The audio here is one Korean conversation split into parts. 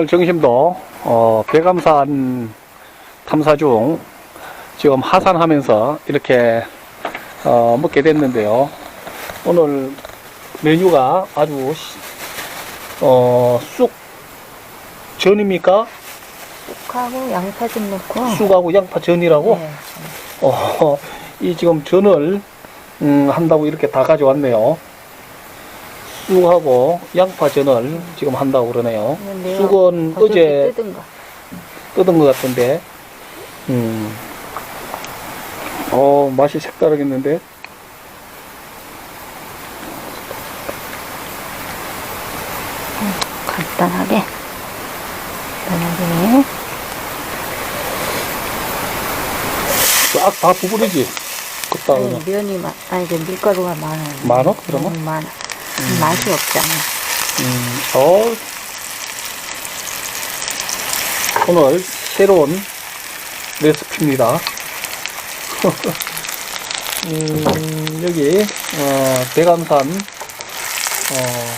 오늘 정심도 어, 배감산 탐사 중 지금 하산하면서 이렇게 어, 먹게 됐는데요. 오늘 메뉴가 아주 시- 어, 쑥 전입니까? 하고 양파 좀 넣고. 쑥하고 양파 전이라고? 네. 어, 이 지금 전을 음, 한다고 이렇게 다 가져왔네요. 쑥하고 양파 전을 지금 한다고 그러네요. 근데 쑥은 어제 뜯은 거. 뜯은 것 같은데, 음, 어, 맛이 색다르겠는데? 간단하게. 간단하게. 싹 다 부부리지? 아니, 그냥. 면이 많, 아니, 그 밀가루가 많아. 많어? 그러면? 너무 많아. 맛이 없잖아. 음, 어, 오늘 새로운 레시피입니다. 음, 여기, 어, 대감산, 어,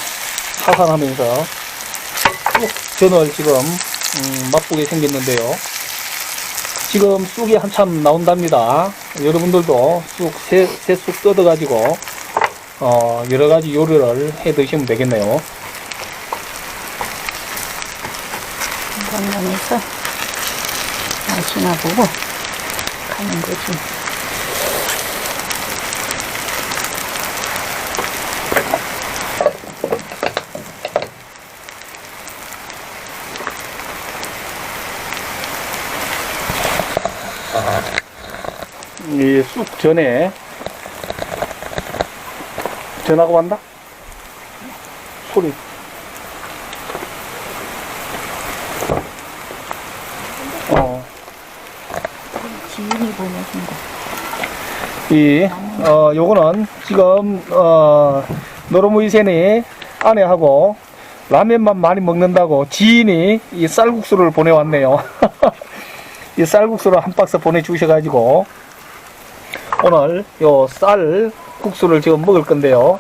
하산하면서 쑥 전을 지금, 음, 맛보게 생겼는데요. 지금 쑥이 한참 나온답니다. 여러분들도 쑥, 새, 새쑥 뜯어가지고, 어, 여러 가지 요리를 해 드시면 되겠네요. 건강해서 맛이나 보고 가는 거지. 이 쑥 전에 전하고 간다? 소리. 어, 지인이 보내준 거. 이, 어, 요거는 지금, 어, 노르무이센이 아내하고 라면만 많이 먹는다고 지인이 이 쌀국수를 보내왔네요. 이 쌀국수를 한 박스 보내주셔가지고 오늘 요 쌀 국수를 지금 먹을 건데요.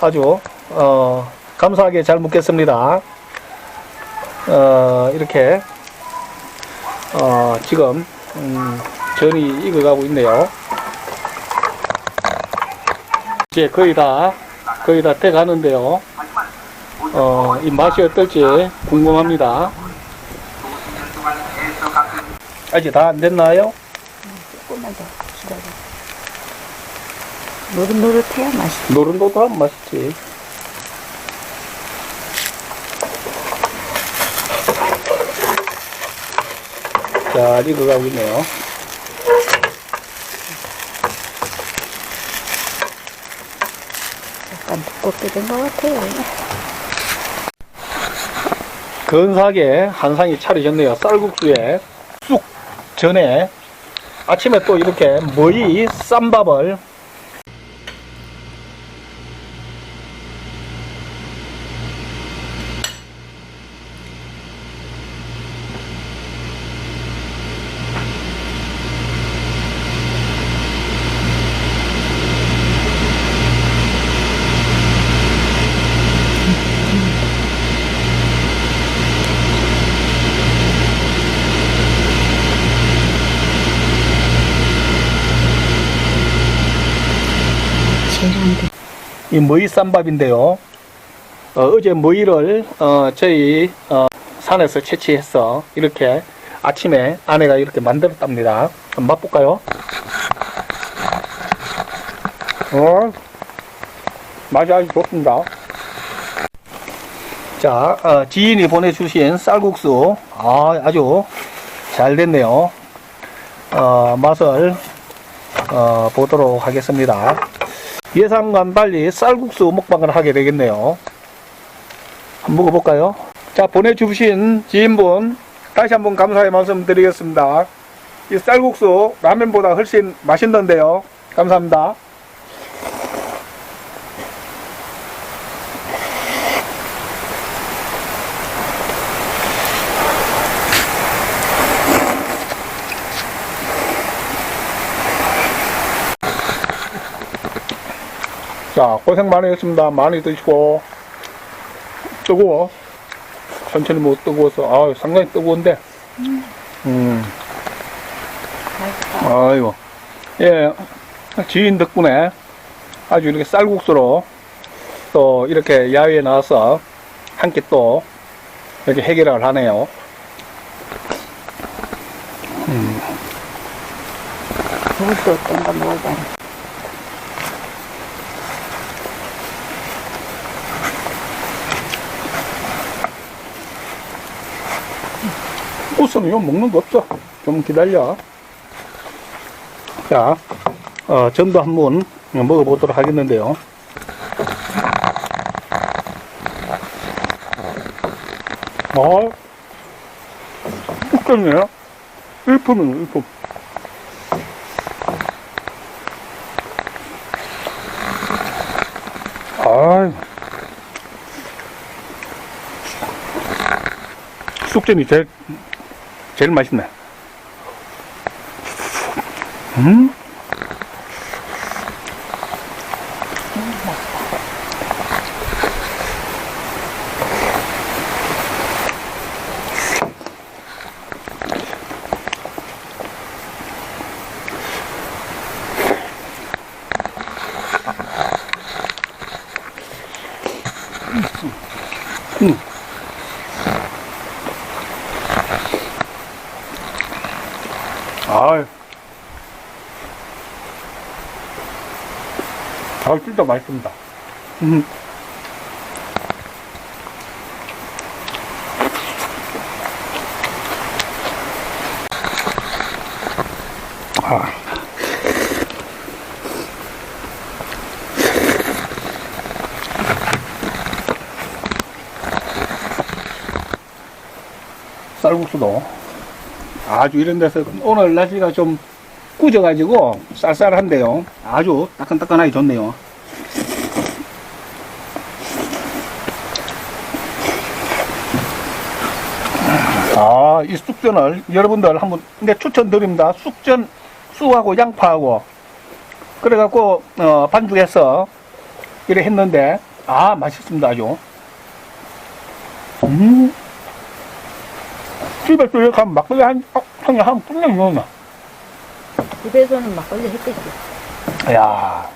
아주, 어, 감사하게 잘 먹겠습니다. 어, 이렇게, 어, 지금, 음, 전이 익어가고 있네요. 이제 거의 다, 거의 다 돼가는데요. 어, 이 맛이 어떨지 궁금합니다. 아직 다 안 됐나요? 조금만 더 기다려. 노릇노릇해야 맛있어. 노른도도 하면 맛있지. 자, 익어가고 있네요. 약간 두껍게 된 것 같아요. 근사하게 한 상이 차려졌네요. 쌀국수에 쑥 전에 아침에 또 이렇게 머이 쌈밥을 이 머이 쌈밥인데요. 어, 제 머이를 어, 저희 어, 산에서 채취해서 이렇게 아침에 아내가 이렇게 만들었답니다. 한번 맛볼까요? 어, 맛이 아주 좋습니다. 자, 어, 지인이 보내주신 쌀국수 아, 아주 잘 됐네요. 어, 맛을 어, 보도록 하겠습니다. 예상과는 달리 쌀국수 먹방을 하게 되겠네요. 한번 먹어볼까요? 자, 보내주신 지인분, 다시 한번 감사의 말씀 드리겠습니다. 이 쌀국수 라면보다 훨씬 맛있는데요. 감사합니다. 자, 고생 많이 했습니다. 많이 드시고, 뜨거워. 천천히 못 뜨거워서, 아 상당히 뜨거운데. 음. 아이고. 예, 지인 덕분에 아주 이렇게 쌀국수로 또 이렇게 야외에 나와서 한 끼 또 이렇게 해결을 하네요. 그것도 어떤가 먹어봐. 우선 이거 먹는 거 없어. 좀 기다려. 자, 어, 전도 한번 먹어보도록 하겠는데요. 어, 웃겼네요. 일품이네, 일품. 아이. 쑥전이 제일 제일 맛있네. 음? 아, 아 진짜 맛있습니다. 음. 아. 쌀국수도 아주 이런 데서 오늘 날씨가 좀 꾸져가지고 쌀쌀한데요. 아주 따끈따끈하게 좋네요. 아, 이 쑥전을 여러분들 한번 근데 추천드립니다. 쑥전, 쑥하고 양파하고 그래갖고 어, 반죽해서 이래 했는데 아 맛있습니다 아주. 음. 집에 또 이렇게 하면 막걸리 한, 어, 한한 끝내면 넣나? 집에서는 막걸리 했겠지. 야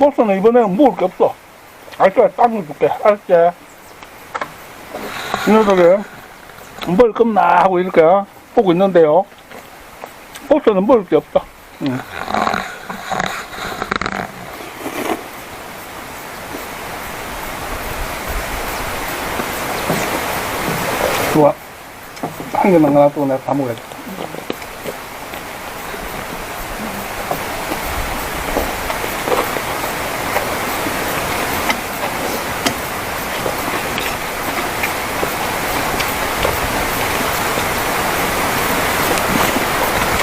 버스는 이번에는 먹을 게 없어. 알았지? 딴거 줄게. 알았지? 이 녀석이 뭘 겁나 하고 이렇게 보고 있는데요. 버스는 먹을 게 없어. 응. 좋아. 한 개만 놔두고 내가 다 먹어야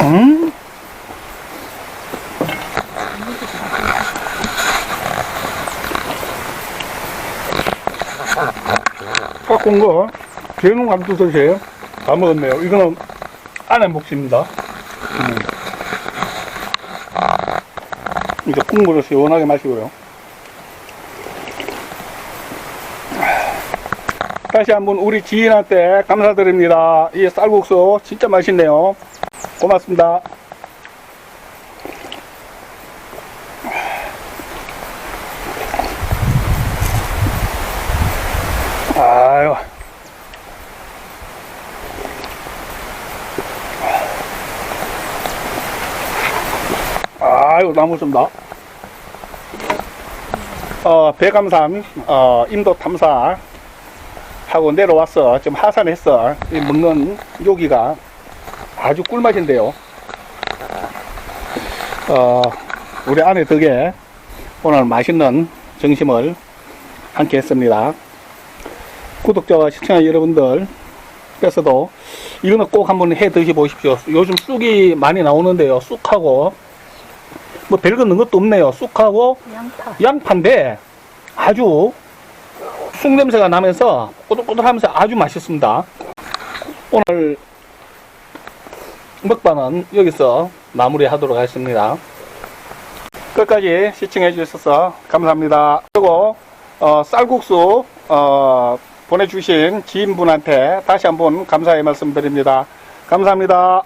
응? 갖고 거, 개는 감투솥이에요. 다 먹었네요. 이거는 안에 몫입니다. 음. 이제 국물을 시원하게 마시고요. 다시 한번 우리 지인한테 감사드립니다. 이 쌀국수 진짜 맛있네요. 고맙습니다. 아유. 아유, 나무 좀 나. 어, 배감산, 어, 인도 탐사 하고 내려와서 좀 하산했어. 이 먹는 요기가 아주 꿀맛인데요. 어, 우리 아내 덕에 오늘 맛있는 점심을 함께 했습니다. 구독자와 시청자 여러분들 께서도 이거는 꼭 한번 해 드셔 보십시오. 요즘 쑥이 많이 나오는데요. 쑥하고 뭐 별거 넣은 것도 없네요. 쑥하고 양파. 양파인데 아주 쑥 냄새가 나면서 꼬들꼬들하면서 아주 맛있습니다. 오늘 먹방은 여기서 마무리하도록 하겠습니다. 끝까지 시청해 주셔서 감사합니다. 그리고 어, 쌀국수 어, 보내주신 지인분한테 다시 한번 감사의 말씀드립니다. 감사합니다.